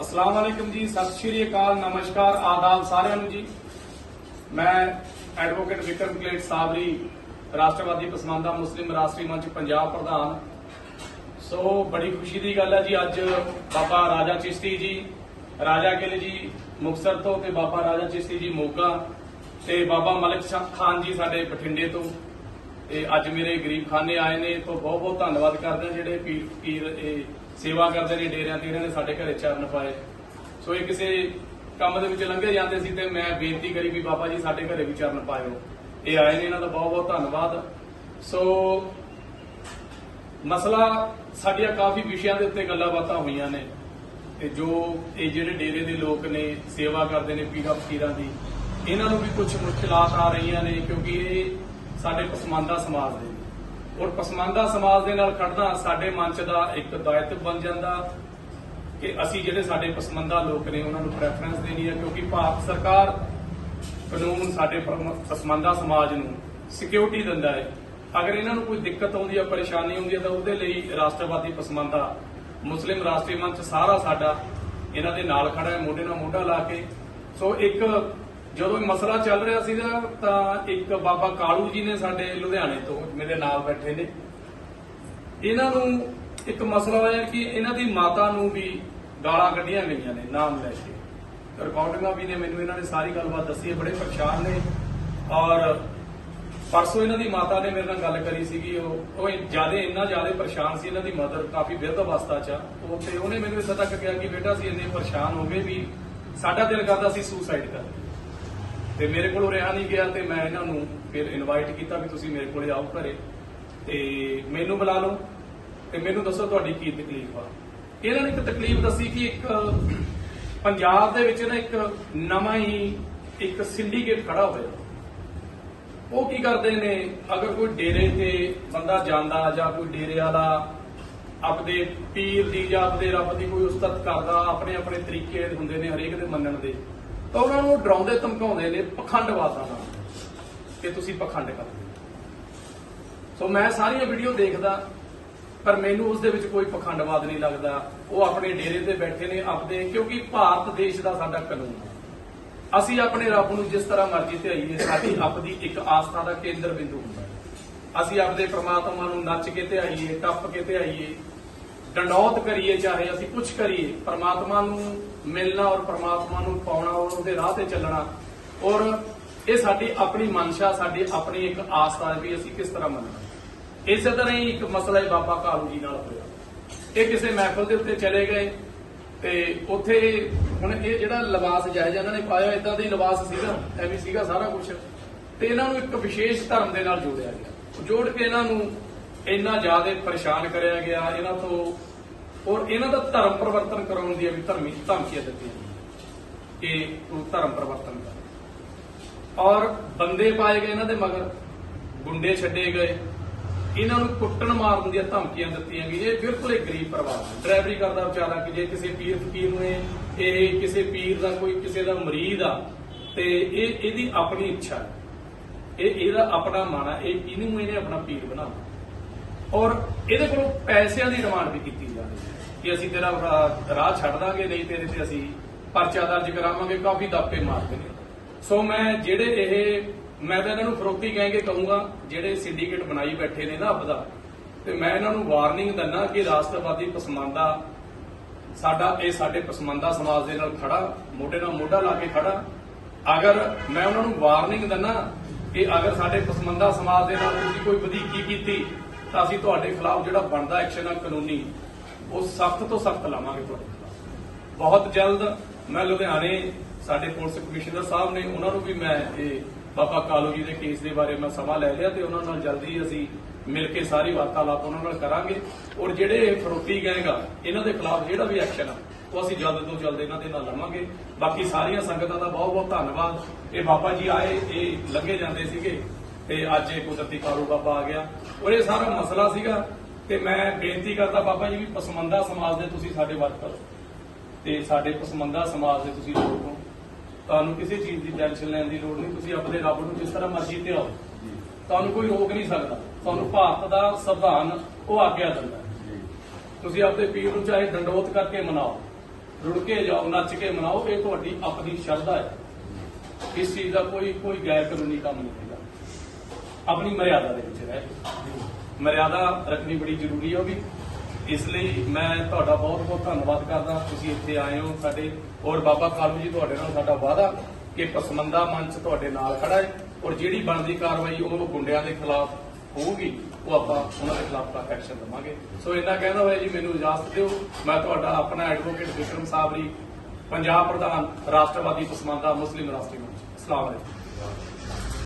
ਅਸਲਾਮ ਵਾਲੇਕਮ ਜੀ, ਸਤਿ ਸ਼੍ਰੀ ਅਕਾਲ, ਨਮਸਕਾਰ, ਆਦਾਬ ਸਾਰਿਆਂ ਨੂੰ ਜੀ। ਮੈਂ ਐਡਵੋਕੇਟ ਵਿਕਰਮ ਕਲੇਟ ਸਾਬਰੀ ਰਾਸ਼ਟਰਵਾਦੀ ਪਸਮੰਦਾ ਮੁਸਲਿਮ ਰਾਸ਼ਟਰੀ ਮੰਚ ਪੰਜਾਬ ਪ੍ਰਧਾਨ। ਸੋ ਬੜੀ ਖੁਸ਼ੀ ਦੀ ਗੱਲ ਹੈ ਜੀ, ਅੱਜ ਬਾਬਾ ਰਾਜਾ ਚਿਸ਼ਤੀ ਜੀ, ਰਾਜਾ ਗਿੱਲ ਜੀ, ਮੁਕਤਸਰ ਤੋਂ ਤੇ ਬਾਬਾ ਰਾਜਾ ਚਿਸ਼ਤੀ ਜੀ ਮੋਗਾ ਤੇ ਬਾਬਾ ਮਲਿਕ ਸ਼ਾਹ ਖਾਨ ਜੀ ਸਾਡੇ ਬਠਿੰਡੇ ਤੋਂ। ਇਹ ਅੱਜ ਮੇਰੇ ਗਰੀਬ ਖਾਨੇ ਆਏ ਨੇ, ਤੋਂ ਬਹੁਤ ਬਹੁਤ ਧੰਨਵਾਦ ਕਰਦੇ ਹਾਂ ਜਿਹੜੇ ਪੀਰ ਪੀਰ ਇਹ ਸੇਵਾ ਕਰਦੇ ਨੇ ਡੇਰਿਆਂ ਤੇ ਇਹਨਾਂ ਨੇ ਸਾਡੇ ਘਰੇ ਚਰਨ ਪਾਏ। ਸੋ ਇਹ ਕਿਸੇ ਕੰਮ ਦੇ ਵਿੱਚ ਲੰਘੇ ਜਾਂਦੇ ਸੀ ਤੇ ਮੈਂ ਬੇਨਤੀ ਕਰੀ ਵੀ ਬਾਬਾ ਜੀ ਸਾਡੇ ਘਰੇ ਵੀ ਚਰਨ ਪਾਇਓ। ਇਹ ਆਏ ਨੇ, ਇਹਨਾਂ ਦਾ ਬਹੁਤ ਬਹੁਤ ਧੰਨਵਾਦ। ਸੋ ਮਸਲਾ ਸਾਡੀਆਂ ਕਾਫੀ ਵਿਸ਼ਿਆਂ ਦੇ ਉੱਤੇ ਗੱਲਾਂ ਬਾਤਾਂ ਹੋਈਆਂ ਨੇ। ਤੇ ਜੋ ਇਹ ਜਿਹੜੇ ਡੇਰੇ ਦੇ ਲੋਕ ਨੇ, ਸੇਵਾ ਕਰਦੇ ਨੇ ਪੀਰਾਂ ਫਕੀਰਾਂ ਦੀ, ਇਹਨਾਂ ਨੂੰ ਵੀ ਕੁਝ ਮੁਸ਼ਕਲਾਤ ਆ ਰਹੀਆਂ ਨੇ ਕਿਉਂਕਿ ਇਹ ਸਾਡੇ ਪਸਮੰਦਾ ਸਮਾਜ ਦੇ ਔਰ ਪਸਮੰਦਾ ਸਮਾਜ ਦੇ ਨਾਲ ਖੜਨਾ ਸਾਡੇ ਮੰਚ ਦਾ ਇੱਕ ਦਾਇਤਵ ਬਣ ਜਾਂਦਾ ਕਿ ਅਸੀਂ ਜਿਹੜੇ ਸਾਡੇ ਪਸਮੰਦਾ ਲੋਕ ਨੇ, ਉਹਨਾਂ ਨੂੰ ਪ੍ਰੈਫਰੈਂਸ ਦੇਣੀ ਹੈ, ਕਿਉਂਕਿ ਭਾਰਤ ਸਰਕਾਰ ਕਾਨੂੰਨ ਸਾਡੇ ਪਰਮ- ਸਮਾਜ ਨੂੰ ਸਿਕਿਉਰਿਟੀ ਦਿੰਦਾ ਹੈ। ਅਗਰ ਇਹਨਾਂ ਨੂੰ ਕੋਈ ਦਿੱਕਤ ਆਉਂਦੀ ਹੈ ਪਰੇਸ਼ਾਨੀ ਆਉਂਦੀ ਹੈ, ਤਾਂ ਉਹਦੇ ਲਈ ਰਾਸ਼ਟਰਵਾਦੀ ਪਸਮੰਦਾ, ਮੁਸਲਿਮ ਰਾਸ਼ਟਰੀ ਮੰਚ ਸਾਰਾ ਸਾਡਾ ਇਹਨਾਂ ਦੇ ਨਾਲ ਖੜਾ ਹੈ, ਮੋਢੇ ਨਾਲ ਮੋਢਾ ਲਾ ਕੇ। ਸੋ ਇੱਕ ਜਦੋਂ ਇਹ ਮਸਲਾ ਚੱਲ ਰਿਹਾ ਸੀਗਾ ਤਾਂ ਇੱਕ ਬਾਬਾ ਕਾਲੂ ਜੀ ਨੇ ਸਾਡੇ ਲੁਧਿਆਣੇ ਤੋਂ, ਮੇਰੇ ਨਾਲ ਬੈਠੇ ਨੇ। ਇਹਨਾਂ ਨੂੰ ਇੱਕ ਮਸਲਾ ਹੋਇਆ ਕਿ ਇਹਨਾਂ ਦੀ ਮਾਤਾ ਨੂੰ ਵੀ ਗਾਲਾਂ ਕੱਢੀਆਂ ਗਈਆਂ ਨੇ, ਨਾਮ ਲੈ ਕੇ। ਰਿਕਾਰਡਿੰਗਾਂ ਵੀ ਨੇ, ਮੈਨੂੰ ਇਹਨਾਂ ਨੇ ਸਾਰੀ ਗੱਲਬਾਤ ਦੱਸੀ ਹੈ, ਬੜੇ ਪਰੇਸ਼ਾਨ ਨੇ। ਔਰ ਪਰਸੋਂ ਇਹਨਾਂ ਦੀ ਮਾਤਾ ਨੇ ਮੇਰੇ ਨਾਲ ਗੱਲ ਕਰੀ ਸੀਗੀ, ਉਹ ਉਹ ਜ਼ਿਆਦਾ, ਇੰਨਾ ਜ਼ਿਆਦਾ ਪਰੇਸ਼ਾਨ ਸੀ, ਇਹਨਾਂ ਦੀ ਮਦਰ ਕਾਫੀ ਬਿਰਧ ਅਵਸਥਾ ਚ ਉਹ ਤੇ ਉਹਨੇ ਮੈਨੂੰ ਇੱਥੇ ਤੱਕ ਕਿਹਾ ਕਿ ਬੇਟਾ, ਅਸੀਂ ਇੰਨੇ ਪਰੇਸ਼ਾਨ ਹੋ ਗਏ ਵੀ ਸਾਡਾ ਦਿਲ ਕਰਦਾ ਸੀ ਸੁਸਾਈਡ ਕਰ ਤੇ ਮੇਰੇ ਕੋਲੋਂ ਰਿਹਾ ਨਹੀਂ ਗਿਆ ਤੇ ਮੈਂ ਇਹਨਾਂ ਨੂੰ ਫਿਰ ਇਨਵਾਈਟ ਕੀਤਾ ਵੀ ਤੁਸੀਂ ਮੇਰੇ ਕੋਲੇ ਆਓ ਘਰੇ। ਤੇ ਮੈਨੂੰ ਬੁਲਾ ਲਓ ਤੇ ਮੈਨੂੰ ਦੱਸੋ ਤੁਹਾਡੀ ਕੀ ਤਕਲੀਫ ਆ। ਇਹਨਾਂ ਨੇ ਇੱਕ ਤਕਲੀਫ ਦੱਸੀ ਕਿ ਇੱਕ ਪੰਜਾਬ ਦੇ ਵਿੱਚ ਨਾ ਇੱਕ ਨਵਾਂ ਹੀ ਇੱਕ ਸਿੰਡੀਕੇਟ ਖੜਾ ਹੋਇਆ। ਉਹ ਕੀ ਕਰਦੇ ਨੇ? ਅਗਰ ਕੋਈ ਡੇਰੇ ਤੇ ਬੰਦਾ ਜਾਂਦਾ ਜਾਂ ਕੋਈ ਡੇਰੇ ਵਾਲਾ ਆਪਦੇ ਪੀਰ ਦੀ ਜਾਂ ਆਪਦੇ ਰੱਬ ਦੀ ਕੋਈ ਉਸਤਤ ਕਰਦਾ ਆਪਣੇ ਆਪਣੇ ਤਰੀਕੇ ਹੁੰਦੇ ਨੇ ਹਰੇਕ ਦੇ ਮੰਨਣ ਦੇ ਤਾਂ ਉਹਨਾਂ ਨੂੰ ਡਰਾਉਂਦੇ ਧਮਕਾਉਂਦੇ ਨੇ ਪਖੰਡਵਾਦਾਂ ਨਾਲ ਕਿ ਤੁਸੀਂ ਪਖੰਡ ਕਰਦੇ ਸੋ ਮੈਂ ਸਾਰੀਆਂ ਵੀਡੀਓ ਦੇਖਦਾ, ਪਰ ਮੈਨੂੰ ਉਸ ਦੇ ਵਿੱਚ ਕੋਈ ਪਖੰਡਵਾਦ ਨਹੀਂ ਲੱਗਦਾ। ਉਹ ਆਪਣੇ ਡੇਰੇ ਤੇ ਬੈਠੇ ਨੇ ਆਪਦੇ, ਕਿਉਂਕਿ ਭਾਰਤ ਦੇਸ਼ ਦਾ ਸਾਡਾ ਕਾਨੂੰਨ ਹੈ। ਅਸੀਂ ਆਪਣੇ ਰੱਬ ਨੂੰ ਜਿਸ ਤਰ੍ਹਾਂ ਮਰਜ਼ੀ ਧਿਆਈਏ, ਸਾਡੀ ਆਪਦੀ ਇੱਕ ਆਸਥਾ ਦਾ ਕੇਂਦਰ ਬਿੰਦੂ ਹੁੰਦਾ ਅਸੀਂ ਆਪਦੇ ਪ੍ਰਮਾਤਮਾ ਨੂੰ ਨੱਚ ਕੇ ਧਿਆਈਏ, ਟੱਪ ਕੇ ਧਿਆਈਏ ਡੰਡੌਤ ਕਰੀਏ, ਚਾਹੇ ਅਸੀਂ ਕੁਝ ਕਰੀਏ, ਪ੍ਰਮਾਤਮਾ ਨੂੰ ਮਿਲਣਾ ਔਰ ਪ੍ਰਮਾਤਮਾ ਨੂੰ ਪਾਉਣਾ ਔਰ ਉਹਦੇ ਰਾਹ ਤੇ ਚੱਲਣਾ। ਔਰ ਇਹ ਸਾਡੀ ਆਪਣੀ ਮਨਸ਼ਾ, ਸਾਡੀ ਆਪਣੀ ਇੱਕ ਆਸਥਾ ਵੀ ਅਸੀਂ ਕਿਸ ਤਰ੍ਹਾਂ ਮੰਨਣਾ? ਇਸੇ ਤਰ੍ਹਾਂ ਹੀ ਇੱਕ ਮਸਲਾ ਹੀ ਬਾਬਾ ਕਾਲੂ ਜੀ ਨਾਲ ਹੋਇਆ। ਇਹ ਕਿਸੇ ਮਹਿਫਲ ਦੇ ਉੱਤੇ ਚਲੇ ਗਏ ਤੇ ਉੱਥੇ ਹੁਣ ਇਹ ਜਿਹੜਾ ਲਿਬਾਸ ਜਾਇਜ਼ ਇਹਨਾਂ ਨੇ ਪਾਇਆ ਇਦਾਂ ਦਾ ਹੀ ਲਿਬਾਸ ਸੀਗਾ, ਐਵੇਂ ਸੀਗਾ ਸਾਰਾ ਕੁਝ ਤੇ ਇਹਨਾਂ ਨੂੰ ਇੱਕ ਵਿਸ਼ੇਸ਼ ਧਰਮ ਦੇ ਨਾਲ ਜੋੜਿਆ ਗਿਆ। ਜੋੜ ਕੇ ਇਹਨਾਂ ਨੂੰ ਇੰਨਾ ਜ਼ਿਆਦਾ ਪਰੇਸ਼ਾਨ ਕਰਿਆ ਗਿਆ ਇਹਨਾਂ ਤੋਂ, ਔਰ ਇਹਨਾਂ ਦਾ ਧਰਮ ਪਰਿਵਰਤਨ ਕਰਾਉਣ ਦੀ ਵੀ ਧਰਮੀ ਧਮਕੀਆਂ ਦਿੱਤੀਆਂ ਕਿ ਤੂੰ ਧਰਮ ਪਰਿਵਰਤਨ ਕਰ ਔਰ ਬੰਦੇ ਪਾਏ ਗਏ ਇਹਨਾਂ ਦੇ ਮਗਰ, ਗੁੰਡੇ ਛੱਡੇ ਗਏ। ਇਹਨਾਂ ਨੂੰ ਕੁੱਟਣ ਮਾਰਨ ਦੀਆਂ ਧਮਕੀਆਂ ਦਿੱਤੀਆਂ ਗਈਆਂ। ਇਹ ਬਿਲਕੁਲ ਇੱਕ ਗਰੀਬ ਪਰਿਵਾਰ ਡਰਾਈਵਰੀ ਕਰਦਾ ਵਿਚਾਰਾ ਕਿ ਜੇ ਕਿਸੇ ਪੀਰ ਫਕੀਰ ਨੂੰ ਇਹ ਕਿਸੇ ਪੀਰ ਦਾ ਕੋਈ ਕਿਸੇ ਦਾ ਮਰੀਦ ਆ, ਤੇ ਇਹ, ਇਹਦੀ ਆਪਣੀ ਇੱਛਾ ਇਹ, ਇਹਦਾ ਆਪਣਾ ਮਨ ਆ ਇਹ ਇਹਨੂੰ ਇਹਨੇ ਆਪਣਾ ਪੀਰ ਬਣਾਉਣਾ? ਔਰ ਇਹਦੇ ਕੋਲੋਂ ਪੈਸਿਆਂ ਦੀ ਡਿਮਾਂਡ ਵੀ ਕੀਤੀ ਜਾ ਰਹੀ ਹੈ ਕਿ ਅਸੀਂ ਤੇਰਾ ਰਾਹ ਛੱਡ ਦਾਂਗੇ, ਨਹੀਂ ਤੇਰੇ ਤੇ ਅਸੀਂ ਪਰਚਾ ਦਰਜ ਕਰਾਵਾਂਗੇ ਕਾਫੀ ਦਾਪੇ ਮਾਰਦੇ ਨੇ ਸੋ ਮੈਂ ਜਿਹੜੇ ਇਹ, ਮੈਂ ਤਾਂ ਇਹਨਾਂ ਨੂੰ ਫਰੋਤੀ ਕਹਿ ਕੇ ਕਹੂੰਗਾ, ਜਿਹੜੇ ਸਿੰਡੀਕੇਟ ਬਣਾਈ ਬੈਠੇ ਨੇ ਨਾ ਆਪਦਾ ਤੇ ਮੈਂ ਇਹਨਾਂ ਨੂੰ ਵਾਰਨਿੰਗ ਦਿੰਦਾ ਕਿ ਰਾਸ਼ਟਰਵਾਦੀ ਪਸਮੰਦਾ, ਸਾਡਾ, ਇਹ ਸਾਡੇ ਪਸਮੰਦਾ ਸਮਾਜ ਦੇ ਨਾਲ ਖੜਾ, ਮੋਢੇ ਨਾਲ ਮੋਢਾ ਲਾ ਕੇ ਖੜਾ। ਅਗਰ ਮੈਂ ਉਹਨਾਂ ਨੂੰ ਵਾਰਨਿੰਗ ਦਿੰਦਾ ਕਿ ਅਗਰ ਸਾਡੇ ਪਸਮੰਦਾ ਸਮਾਜ ਦੇ ਨਾਲ ਤੁਸੀਂ ਕੋਈ ਵਧੀਕੀ ਕੀਤੀ ਤਾਂ ਅਸੀਂ ਤੁਹਾਡੇ ਖਿਲਾਫ ਜਿਹੜਾ ਬਣਦਾ ਐਕਸ਼ਨ ਆ ਕਾਨੂੰਨੀ, ਉਹ ਸਖਤ ਤੋਂ ਸਖਤ ਲਾਵਾਂਗੇ ਤੁਹਾਡੇ ਖਿਲਾਫ। ਬਹੁਤ ਜਲਦ ਮੈਂ ਲੁਧਿਆਣੇ ਸਾਡੇ ਪੁਲਿਸ ਕਮਿਸ਼ਨਰ ਸਾਹਿਬ ਨੇ, ਉਹਨਾਂ ਨੂੰ ਵੀ ਮੈਂ ਇਹ ਬਾਬਾ ਕਾਲੂ ਜੀ ਦੇ ਕੇਸ ਦੇ ਬਾਰੇ ਮੈਂ ਸਮਾਂ ਲੈ ਲਿਆ ਤੇ ਉਹਨਾਂ ਨਾਲ ਜਲਦੀ ਅਸੀਂ ਮਿਲ ਕੇ ਸਾਰੀ ਵਾਰਤਾਲਾਪ ਉਹਨਾਂ ਨਾਲ ਕਰਾਂਗੇ। ਔਰ ਜਿਹੜੇ ਇਹ ਫਰੋਤੀ ਗਏਗਾ ਇਹਨਾਂ ਦੇ ਖਿਲਾਫ ਜਿਹੜਾ ਵੀ ਐਕਸ਼ਨ ਆ, ਉਹ ਅਸੀਂ ਜਲਦ ਤੋਂ ਜਲਦ ਇਹਨਾਂ ਦੇ ਨਾਲ ਲਵਾਂਗੇ। ਬਾਕੀ ਸਾਰੀਆਂ ਸੰਗਤਾਂ ਦਾ ਬਹੁਤ ਬਹੁਤ ਧੰਨਵਾਦ। ਇਹ ਬਾਬਾ ਜੀ ਆਏ, ਇਹ ਲੱਗੇ ਜਾਂਦੇ ਸੀਗੇ। ਤੇ ਅੱਜ ਇਹ ਕੁਦਰਤੀ ਕਾਲੂ ਬਾਬਾ ਆ ਗਿਆ। ਔਰ ਇਹ ਸਾਰਾ ਮਸਲਾ ਸੀਗਾ ਤੇ ਮੈਂ ਬੇਨਤੀ ਕਰਦਾ ਬਾਬਾ ਜੀ ਵੀ ਪਸਮੰਦਾ ਸਮਾਜ ਦੇ ਤੁਸੀਂ ਸਾਡੇ ਵਰਕਰ ਤੇ ਸਾਡੇ ਪਸਮੰਦਾ ਸਮਾਜ ਦੇ ਤੁਸੀਂ ਲੋਕ ਹੋ। ਤੁਹਾਨੂੰ ਕਿਸੇ ਚੀਜ਼ ਦੀ ਟੈਨਸ਼ਨ ਲੈਣ ਦੀ ਲੋੜ ਨਹੀਂ ਤੁਸੀਂ ਆਪਣੇ ਰੱਬ ਨੂੰ ਜਿਸ ਤਰ੍ਹਾਂ ਮਰਜ਼ੀ ਧਿਆਓ ਤੁਹਾਨੂੰ ਕੋਈ ਰੋਕ ਨਹੀਂ ਸਕਦਾ। ਤੁਹਾਨੂੰ ਭਾਰਤ ਦਾ ਸੰਵਿਧਾਨ ਉਹ ਆਗਿਆ ਦਿੰਦਾ। ਤੁਸੀਂ ਆਪਣੇ ਪੀਰ ਨੂੰ ਚਾਹੇ ਡੰਡੋਤ ਕਰਕੇ ਮਨਾਓ ਰੁੜ ਕੇ ਜਾਓ ਨੱਚ ਕੇ ਮਨਾਓ ਇਹ ਤੁਹਾਡੀ ਆਪਣੀ ਸ਼ਰਧਾ ਹੈ। ਇਸ ਚੀਜ਼ ਦਾ ਕੋਈ ਕੋਈ ਗੈਰ ਕਾਨੂੰਨੀ ਕੰਮ ਨਹੀਂ ਹੈਗਾ। ਆਪਣੀ ਮਰਿਆਦਾ ਦੇ ਵਿੱਚ ਰਹਿ ਕੇ। ਮਰਿਆਦਾ ਰੱਖਣੀ ਬੜੀ ਜ਼ਰੂਰੀ ਹੈ ਉਹ ਵੀ। ਇਸ ਲਈ ਮੈਂ ਤੁਹਾਡਾ ਬਹੁਤ ਬਹੁਤ ਧੰਨਵਾਦ ਕਰਦਾ। ਤੁਸੀਂ ਇੱਥੇ ਆਏ ਹੋ ਸਾਡੇ ਔਰ ਬਾਬਾ ਕਾਲੂ ਜੀ ਤੁਹਾਡੇ ਨਾਲ ਸਾਡਾ ਵਾਅਦਾ ਕਿ ਪਸਮੰਦਾ ਮੰਚ ਤੁਹਾਡੇ ਨਾਲ ਖੜਾ ਹੈ ਔਰ ਜਿਹੜੀ ਬਣਦੀ ਕਾਰਵਾਈ ਉਹ ਗੁੰਡਿਆਂ ਦੇ ਖਿਲਾਫ ਹੋਊਗੀ, ਉਹ ਆਪਾਂ ਉਹਨਾਂ ਦੇ ਖਿਲਾਫ ਐਕਸ਼ਨ ਲਵਾਂਗੇ। ਸੋ ਇੰਨਾ ਕਹਿੰਦਾ ਹੋਇਆ ਜੀ, ਮੈਨੂੰ ਇਜਾਜ਼ਤ ਦਿਓ। ਮੈਂ ਤੁਹਾਡਾ ਆਪਣਾ ਐਡਵੋਕੇਟ ਵਿਕਰਮ ਸਾਬਰੀ, ਪੰਜਾਬ ਪ੍ਰਧਾਨ, ਰਾਸ਼ਟਰਵਾਦੀ ਪਸਮੰਦਾ ਮੁਸਲਿਮ ਰਾਸ਼ਟਰੀ ਮੰਚ। ਅਸਲਾਮ ਅਲੈਕੁਮ।